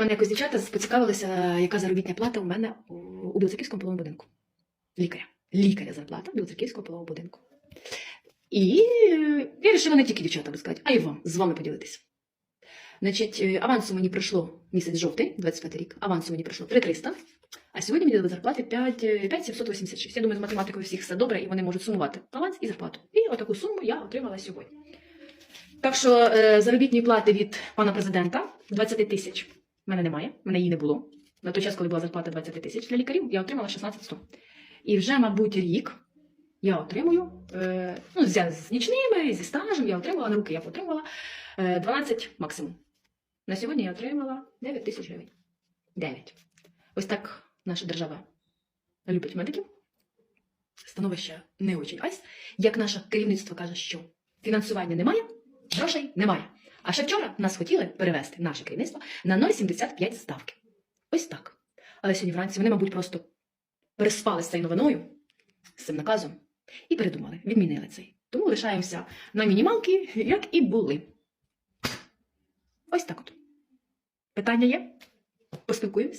мене якось дівчата поцікавилися, яка заробітня плата у мене у- Білоцерківському половому будинку. Лікаря. Лікаря зарплата Білоцерківського полового будинку. І е, я вирішила не тільки дівчата сказати, а й вам з вами поділитися. Значить, е, авансу мені прийшло місяць жовтий, 25 рік. Авансу мені прийшло 3300, а сьогодні мені дали зарплати 5, е, 5786. Я думаю, з математикою всіх все добре, і вони можуть сумувати аванс і зарплату. І отаку суму я отримала сьогодні. Так що заробітні плати від пана президента 20 тисяч в мене немає, в мене її не було. На той час, коли була зарплата 20 тисяч для лікарів, я отримала 16 100. І вже, мабуть, рік я отримую, е, ну, з, з нічними, зі стажем, я отримала на руки, я отримала е, 12 максимум. На сьогодні я отримала 9 тисяч гривень. 9. Ось так наша держава любить медиків. Становище не очень айс. Як наше керівництво каже, що фінансування немає, грошей немає. А ще вчора нас хотіли перевести наше керівництво на 0,75 ставки. Ось так. Але сьогодні вранці вони, мабуть, просто переспали з цією новиною, з цим наказом, і передумали, відмінили цей. Тому лишаємося на мінімалки, як і були. Ось так от. Питання є? Поспілкуємось.